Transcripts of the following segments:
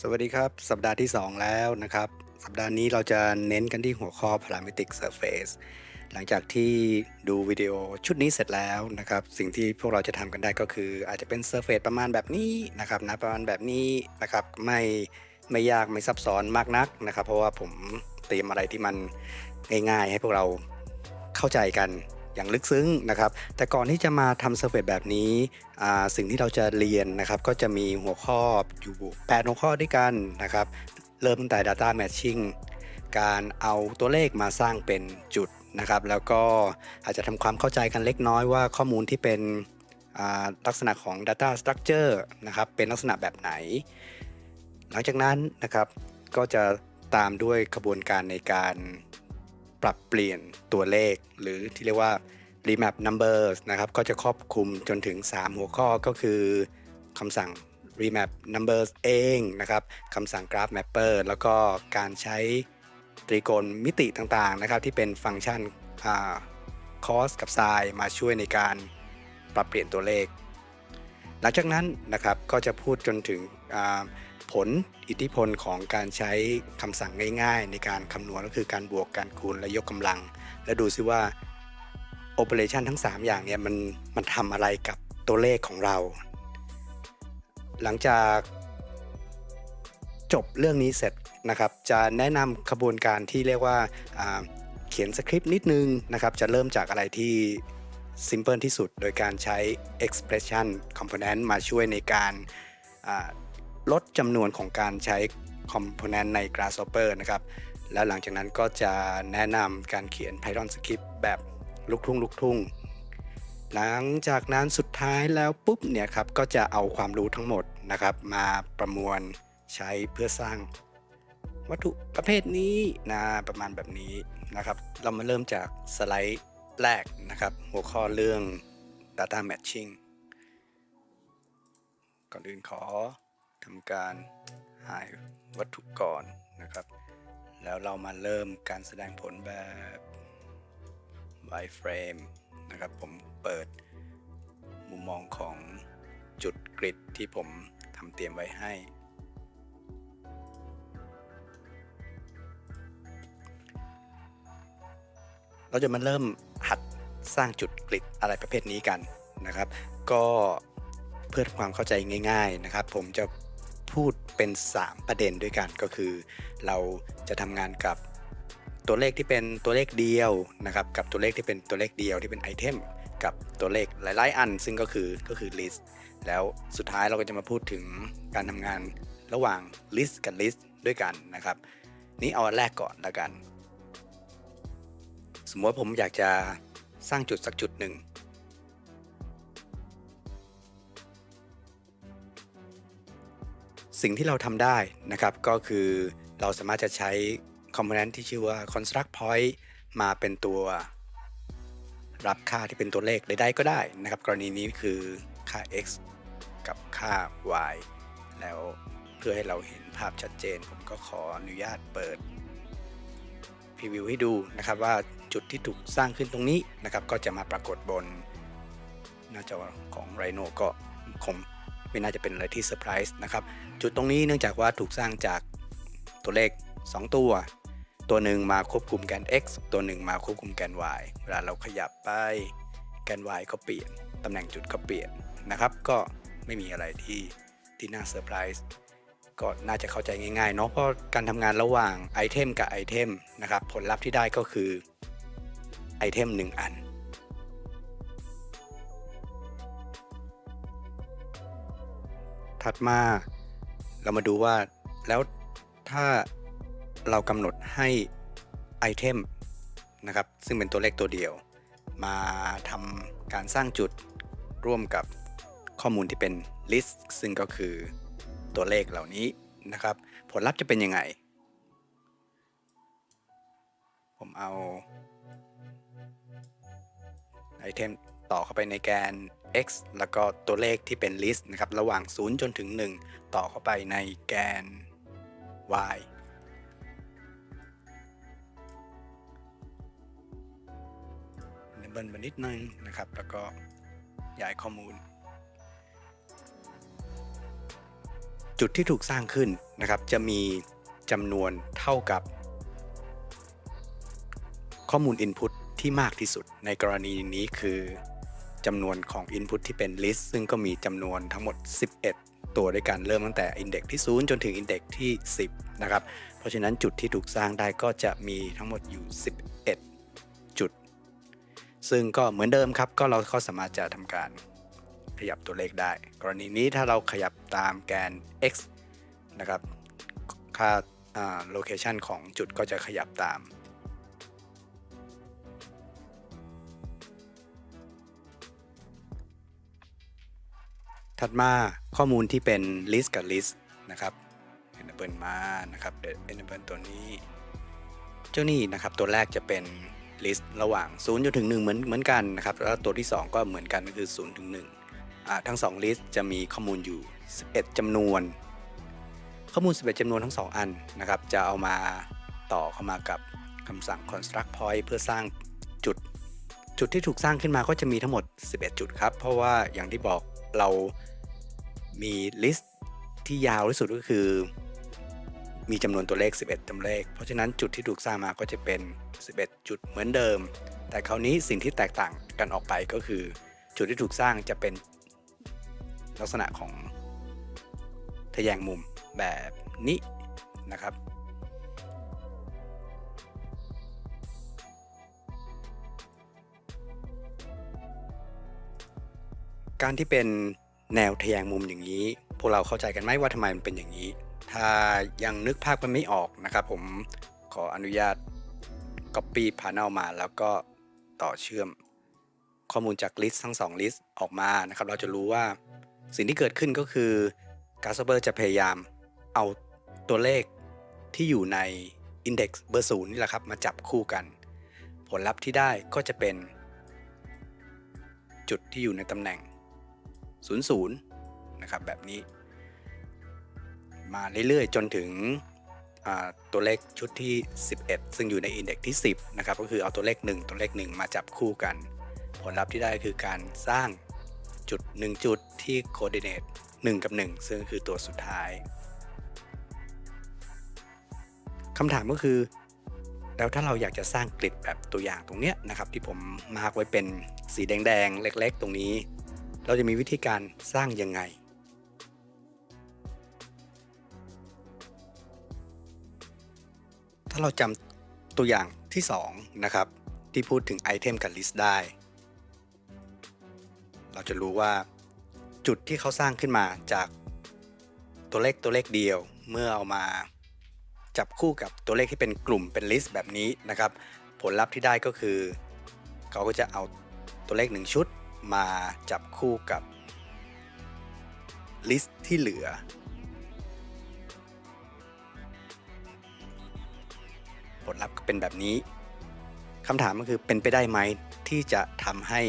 สวัสดีครับ สัปดาห์ที่ 2 แล้วนะครับ สัปดาห์นี้เราจะเน้นกันที่หัวข้อ Parametric Surface หลังจากที่ดูวิดีโอชุดนี้เสร็จแล้วนะครับ สิ่งที่พวกเราจะทำกันได้ก็คือ อาจจะเป็น Surface ประมาณแบบนี้นะครับนะประมาณแบบนี้นะครับไม่ไม่ยากไม่ซับซ้อนมากนักนะครับ เพราะว่าผมเตรียมอะไรที่มันง่ายๆ ให้พวกเราเข้าใจกัน อย่างลึกซึ้งนะครับ แต่ก่อนที่จะมาทำเซอร์เฟซแบบนี้ สิ่งที่เราจะเรียนนะครับ ก็จะมีหัวข้ออยู่ 8 หัวข้อด้วยกันนะครับ เริ่มตั้งแต่ Data Matching การเอาตัวเลขมาสร้างเป็นจุดนะครับ แล้วก็อาจจะทำความเข้าใจกันเล็กน้อยว่าข้อมูลที่เป็นลักษณะของ Data Structure นะครับ เป็นลักษณะแบบไหน หลังจากนั้นนะครับก็จะตามด้วยกระบวนการในการ ปรับเปลี่ยนตัวเลข หรือที่เรียกว่า remap numbers นะครับ ก็จะครอบคลุมจนถึง 3 หัวข้อก็คือคำสั่ง remap numbers เองนะครับคำสั่ง graph mapper แล้วก็การใช้ตรีโกณมิติต่างๆนะครับ ที่เป็นฟังก์ชันคอ่า cos กับ sin มาช่วยในการปรับเปลี่ยนตัวเลข หลังจากนั้นนะครับก็จะพูดจนถึง ผลอิทธิพลของการใช้คำสั่งง่าย ๆ ในการคำนวณก็คือการบวกการคูณและยกกำลัง และดูซิว่าโอเปอเรชันทั้ง 3 อย่างเนี่ยมันมันทำอะไรกับตัวเลขของเรา หลังจากจบเรื่องนี้เสร็จนะครับ จะแนะนำขบวนการที่เรียกว่าาเขียนสคริปต์นิดนึงนะครับ จะเริ่มจากอะไรที่ simple ที่สุด โดยการใช้ expression component มาช่วยในการา ลดจำนวนของการใช้ component ใน Grasshopper นะครับ แล้วหลังจากนั้นก็จะแนะนำการเขียน Python script แบบลูกทุ่งลูกทุ่ง หลังจากนั้นสุดท้ายแล้วปุ๊บเนี่ยครับก็จะเอาความรู้ทั้งหมดนะครับมาประมวลใช้เพื่อสร้างวัตถุประเภทนี้นะประมาณแบบนี้นะครับ เรามาเริ่มจากสไลด์แรกนะครับ หัวข้อเรื่อง data matching ก่อนอื่นขอ ทำการหายวัตถุก่อนนะครับ แล้วเรามาเริ่มการแสดงผลแบบ wireframe นะครับ ผมเปิดมุมมองของจุดกริดที่ผมทำเตรียมไว้ให้ เราจะมาเริ่มหัดสร้างจุดกริดอะไรประเภทนี้กันนะครับ ก็เพื่อความเข้าใจง่าย ๆนะครับ ผมจะ พูดเป็น 3 ประเด็นด้วยกันก็คือ เราจะทำงานกับตัวเลขที่เป็นตัวเลขเดียวนะครับกับตัวเลขที่เป็นตัวเลขเดียวที่เป็นไอเทมกับตัวเลขหลาย ๆ อัน ซึ่งก็คือก็คือ list แล้วสุดท้ายเราก็จะมาพูดถึงการทำงานระหว่าง list กับ list ด้วยกันนะครับ นี่เอาอันแรกก่อนล้วกัน สมมติว่าผมอยากจะสร้างจุดสักจุดหนึ่ง สิ่งที่เราทำได้นะครับก็คือเราสามารถจะใช้ component ที่ชื่อว่า construct point มาเป็นตัวรับค่าที่เป็นตัวเลขใดๆก็ได้นะครับ กรณีนี้คือค่า x กับค่า y แล้วเพื่อให้เราเห็นภาพชัดเจน ผมก็ขออนุญาตเปิดพรีวิวให้ดูนะครับว่าจุดที่ถูกสร้างขึ้นตรงนี้นะครับ ก็จะมาปรากฏบนหน้าจอของ Rhino ก็คง ไม่น่าจะเป็นอะไรที่เซอร์ไพรส์นะครับจุดตรงนี้เนื่องจากว่าถูกสร้างจากตัวเลข 2 ตัว ตัวหนึ่งมาควบคุมแกน x ตัวหนึ่งมาควบคุมแกน y เวลาเราขยับไปแกน y ก็เปลี่ยนตำแหน่งจุดก็เปลี่ยนนะครับ ก็ไม่มีอะไรที่ที่น่าเซอร์ไพรส์ก็น่าจะเข้าใจง่ายๆเนาะเพราะการทำงานระหว่างไอเทมกับไอเทมนะครับผลลัพธ์ที่ได้ก็คือไอเทม1อัน ถัดมาเรามาดูว่าแล้วถ้าเรากำหนดให้ไอเทมนะครับซึ่งเป็นตัวเลขตัวเดียว มาทำการสร้างจุดร่วมกับข้อมูลที่เป็น list ซึ่งก็คือตัวเลขเหล่านี้นะครับ ผลลัพธ์จะเป็นยังไง ผมเอาไอเทมต่อเข้าไปในแกน x แล้วก็ตัวเลขที่เป็น list นะครับ ระหว่าง 0 จนถึง 1 ต่อเข้าไปในแกน y เบิ้ลมานิดนึงนะครับ แล้วก็ย้ายข้อมูล จุดที่ถูกสร้างขึ้นนะครับ จะมีจำนวนเท่ากับ ข้อมูล Input ที่มากที่สุดในกรณีนี้คือ จำนวนของ Input ที่เป็น List ซึ่งก็มีจำนวนทั้งหมด 11 ตัวด้วยกันเริ่มตั้งแต่ Index ที่ 0 จนถึง Index ที่ 10 นะครับ เพราะฉะนั้นจุดที่ถูกสร้างได้ก็จะมีทั้งหมดอยู่ 11 จุด ซึ่งก็เหมือนเดิมครับ ก็เราก็สามารถจะทำการขยับตัวเลขได้ กรณีนี้ถ้าเราขยับตามแกน x นะครับ ค่าโลเคชันของจุดก็จะขยับตาม ถัดมาข้อมูลที่เป็น list กับ list นะครับ enable มานะครับเดี๋ยว enable ตัวนี้ เจ้านี่นะครับตัวแรกจะเป็น list ระหว่าง0จนถึง1เหมือนเหมือนกันนะครับ แล้วตัวที่ 2 ก็เหมือนกันก็คือ0ถึง1อ่าทั้ง 2 list จะมีข้อมูลอยู่ 11จำนวน ข้อมูล 11จำนวนทั้ง 2 อันนะครับ จะเอามาต่อเข้ามากับคำสั่ง construct point เพื่อสร้างจุดจุดที่ถูกสร้างขึ้นมาก็จะมีทั้งหมด 11 จุดครับ เพราะว่าอย่างที่บอกเรา มี list ที่ยาวที่สุดก็คือ มีจำนวนตัวเลข 11จำเลข เพราะฉะนั้นจุดที่ถูกสร้างมาก็จะเป็น 11 จุดเหมือนเดิม แต่คราวนี้สิ่งที่แตกต่างกันออกไปก็คือ จุดที่ถูกสร้างจะเป็นลักษณะของทะแยงมุมแบบนี้นะครับการที่เป็น แนวทะแยงมุมอย่างนี้ พวกเราเข้าใจกันไหมว่าทำไมมันเป็นอย่างนี้ ถ้ายังนึกภาพมันไม่ออกนะครับผมขออนุญาต Copy Panel มาแล้วก็ต่อเชื่อม ข้อมูลจากลิสต์ทั้ง 2 ลิสต์ออกมานะครับ เราจะรู้ว่าสิ่งที่เกิดขึ้นก็คือการ์เบอร์จะพยายามเอาตัวเลขที่อยู่ใน Index เบอร์ศูนย์นี่แหละครับมาจับคู่กัน ผลลัพธ์ที่ได้ก็จะเป็น จุดที่อยู่ในตำแหน่ง 00นะครับแบบนี้ มาเรื่อยๆ จนถึงตัวเลขชุดที่ 11 ซึ่งอยู่ใน Index ที่ 10นะครับก็คือเอาตัวเลข 1 ตัวเลข 1 มาจับคู่กัน ผลลัพธ์ที่ได้คือการสร้างจุด 1 จุดที่ coordinate 1กับ 1 ซึ่งคือตัวสุดท้ายคำถามก็คือ แล้วถ้าเราอยากจะสร้างกริดแบบตัวอย่างตรงเนี้ยนะครับที่ผมมาร์กไว้เป็นสีแดงๆ เล็ก ๆ ตรงนี้ เราจะมีวิธีการสร้างยังไง ถ้าเราจำตัวอย่างที่ 2 นะครับ ที่พูดถึงไอเทมกับลิสต์ได้ เราจะรู้ว่าจุดที่เขาสร้างขึ้นมาจากตัวเลขตัวเลขเดียวเมื่อเอามาจับคู่กับตัวเลขที่เป็นกลุ่มเป็นลิสต์แบบนี้นะครับ ผลลัพธ์ที่ได้ก็คือ เขาก็จะเอาตัวเลข 1 ชุด มาจับคู่กับลิสต์ที่เหลือ ผลลัพธ์ก็เป็นแบบนี้คำถามก็คือเป็นไปได้ไหมที่จะทำให้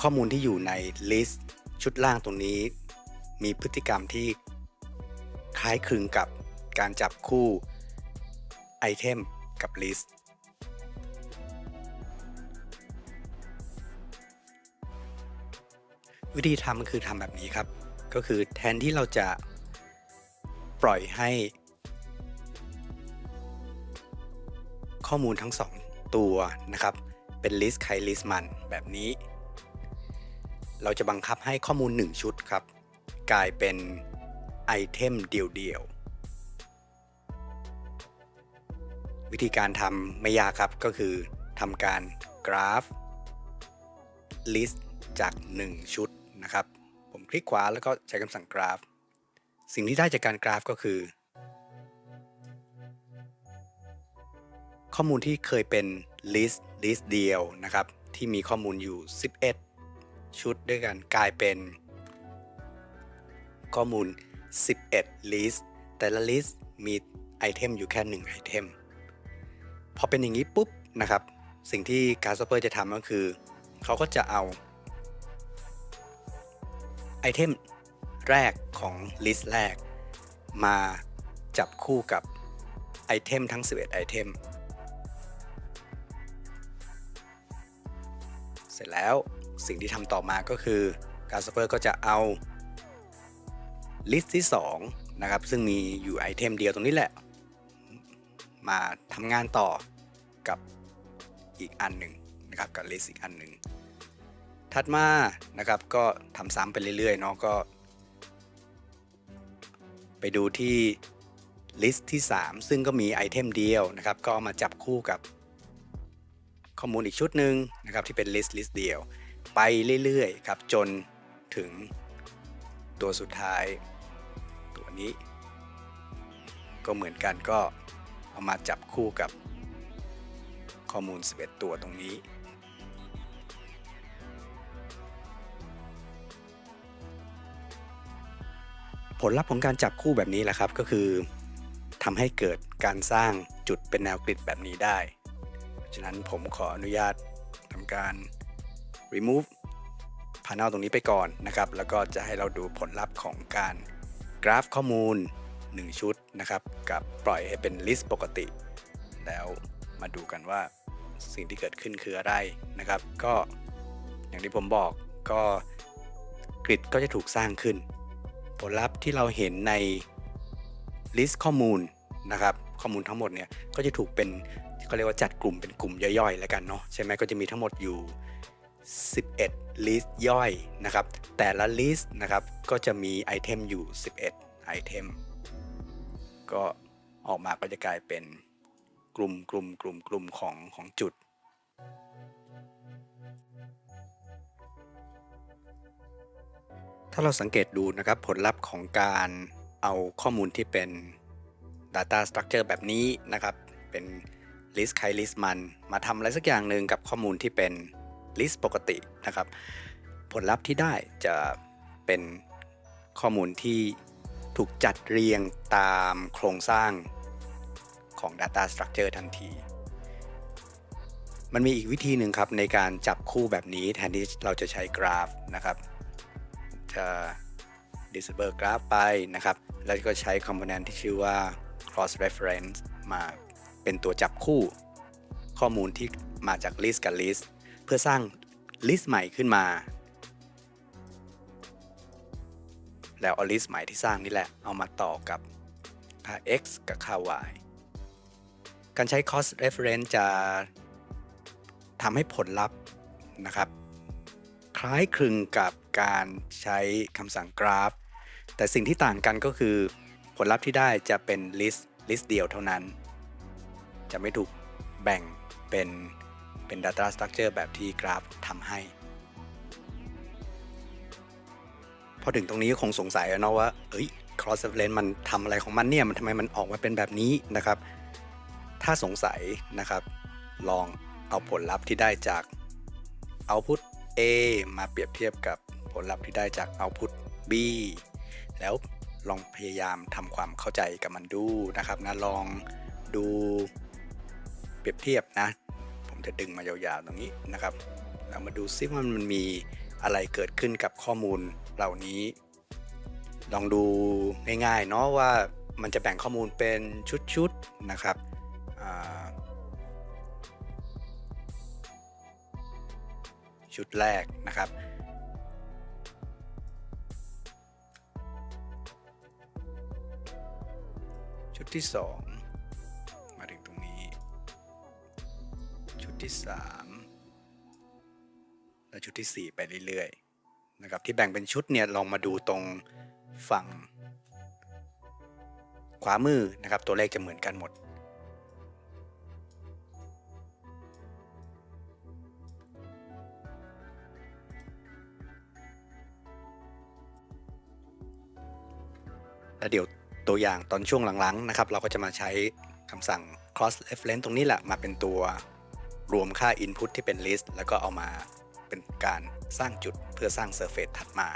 ข้อมูลที่อยู่ในลิสต์ชุดล่างตรงนี้ มีพฤติกรรมที่คล้ายคลึงกับการจับคู่ไอเทมกับลิสต์ วิธีทำคือทำแบบนี้ครับ ก็คือแทนที่เราจะปล่อยให้ ข้อมูลทั้ง2ตัวนะครับ เป็นลิสต์ใครลิสต์มันแบบนี้ เราจะบังคับให้ข้อมูล 1 ชุดครับ กลายเป็นไอเทมเดียวๆ วิธีการทำไม่ยากครับก็คือทำการกราฟ list จาก 1 ชุด นะครับ ผมคลิกขวาแล้วก็ใช้คำสั่งกราฟ สิ่งที่ได้จากการกราฟก็คือ ข้อมูลที่เคยเป็น list list เดียวนะครับ ที่มีข้อมูลอยู่ 11 ชุดด้วยกันกลายเป็น ข้อมูล 11 list แต่ละ list มีไอเทมอยู่แค่ 1 ไอเทม พอเป็นอย่างนี้ปุ๊บนะครับ สิ่งที่การ์ s เปอร์จะทำก็คือ เขาก็จะเอา ไอเทมแรกของลิสต์แรก มาจับคู่กับไอเทมทั้ง 11 ไอเทม เสร็จแล้วสิ่งที่ทำต่อมาก็คือการ s เปอร์ก็จะเอา list ที่ 2 นะครับ ซึ่งมีอยู่ไอเทมเดียวตรงนี้แหละ มาทำงานต่อกับอีกอันหนึ่งนะครับกับ list อีกอันหนึ่ง ถัดมานะครับก็ทำซ้ำไปเรื่อยๆเนาะก็ ไปดูที่ list ที่ 3 ซึ่งก็มีไอเทมเดียวนะครับ ก็ามาจับคู่กับข้อมูลอีกชุดหนึ่งนะครับที่เป็น list list เดียว ไปเรื่อยๆครับจนถึงตัวสุดท้าย ตัวนี้ ก็เหมือนกันก็เอามาจับคู่กับข้อมูล 11 ตัวตรงนี้ ผลลัพธ์ของการจับคู่แบบนี้แหละครับก็คือทำให้เกิดการสร้างจุดเป็นแนวกริดแบบนี้ได้ ฉะนั้นผมขออนุญาตทำการ remove panel ตรงนี้ไปก่อนนะครับ แล้วก็จะให้เราดูผลลัพธ์ของการกราฟข้อมูล 1 ชุดนะครับ กับปล่อยให้เป็น list ปกติ แล้วมาดูกันว่าสิ่งที่เกิดขึ้นคืออะไรนะครับ ก็อย่างที่ผมบอกก็กริดก็จะถูกสร้างขึ้น ผลลัพธ์ที่เราเห็นใน list ข้อมูลนะครับข้อมูลทั้งหมดเนี่ยก็จะถูกเป็นเขาเรียกว่าจัดกลุ่มเป็นกลุ่มย่อยๆแล้วกันเนาะใช่ไหมก็จะมีทั้งหมดอยู่ 11 list ย่อยนะครับ แต่ละ list นะครับก็จะมีไอเทมอยู่ 11 ไอเทม ก็ออกมาก็จะกลายเป็นกลุ่มกลุ่มกลุ่มกลุ่มของของจุด ถ้าเราสังเกตดูนะครับผลลัพธ์ของการเอาข้อมูลที่เป็น Data Structure แบบนี้นะครับ เป็น list ใคร list มัน มาทำอะไรสักอย่างหนึ่งกับข้อมูลที่เป็น list ปกตินะครับ ผลลัพธ์ที่ได้จะเป็นข้อมูลที่ถูกจัดเรียงตามโครงสร้างของ Data Structure ทันที มันมีอีกวิธีหนึ่งครับในการจับคู่แบบนี้แทนที่เราจะใช้กราฟนะครับ จะ disable กราฟไปนะครับ แล้วก็ใช้ component ที่ชื่อว่า cross reference มาเป็นตัวจับคู่ข้อมูลที่มาจาก list กับ list เพื่อสร้าง list ใหม่ขึ้นมา แล้วเอา list ใหม่ที่สร้างนี่แหละ เอามาต่อกับค่า x กับค่า y การใช้ cross reference จะทำให้ผลลัพธ์นะครับ คล้ายคลึงกับ การใช้คำสั่งกราฟ แต่สิ่งที่ต่างกันก็คือ ผลลัพธ์ที่ได้จะเป็น list list เดียวเท่านั้น จะไม่ถูกแบ่งเป็นเป็น data structure แบบที่กราฟทำให้ พอถึงตรงนี้ก็คงสงสัยแล้วเนาะว่าเอ้ย cross reference มันทำอะไรของมันเนี่ย มันทำไมมันออกมาเป็นแบบนี้นะครับ ถ้าสงสัยนะครับ ลองเอาผลลัพธ์ที่ได้จาก output A มาเปรียบเทียบกับ ลลัพธ์ที่ได้จาก output B แล้วลองพยายามทำความเข้าใจกับมันดูนะครับนะลองดูเปรียบเทียบนะ ผมจะดึงมายาวๆตรงนี้นะครับเรามาดูซิว่ามันมีอะไรเกิดขึ้นกับข้อมูลเหล่านี้ ลองดูง่ายๆเนาะว่ามันจะแบ่งข้อมูลเป็นชุดๆนะครับชุดแรกนะครับ ชุดที่ 2 มาถึงตรงนี้ ชุดที่ 3 และชุดที่ 4 ไปเรื่อยๆนะครับที่แบ่งเป็นชุดเนี่ยลองมาดูตรงฝั่ง ขวามือนะครับตัวเลขจะเหมือนกันหมดแล้วเดี๋ยว ตัวอย่างตอนช่วงหลังๆนะครับเราก็จะมาใช้คำสั่ง cross reference ตรงนี้แหละมาเป็นตัวรวมค่า input ที่เป็น list แล้วก็เอามาเป็นการสร้างจุดเพื่อสร้าง surface ถัดมา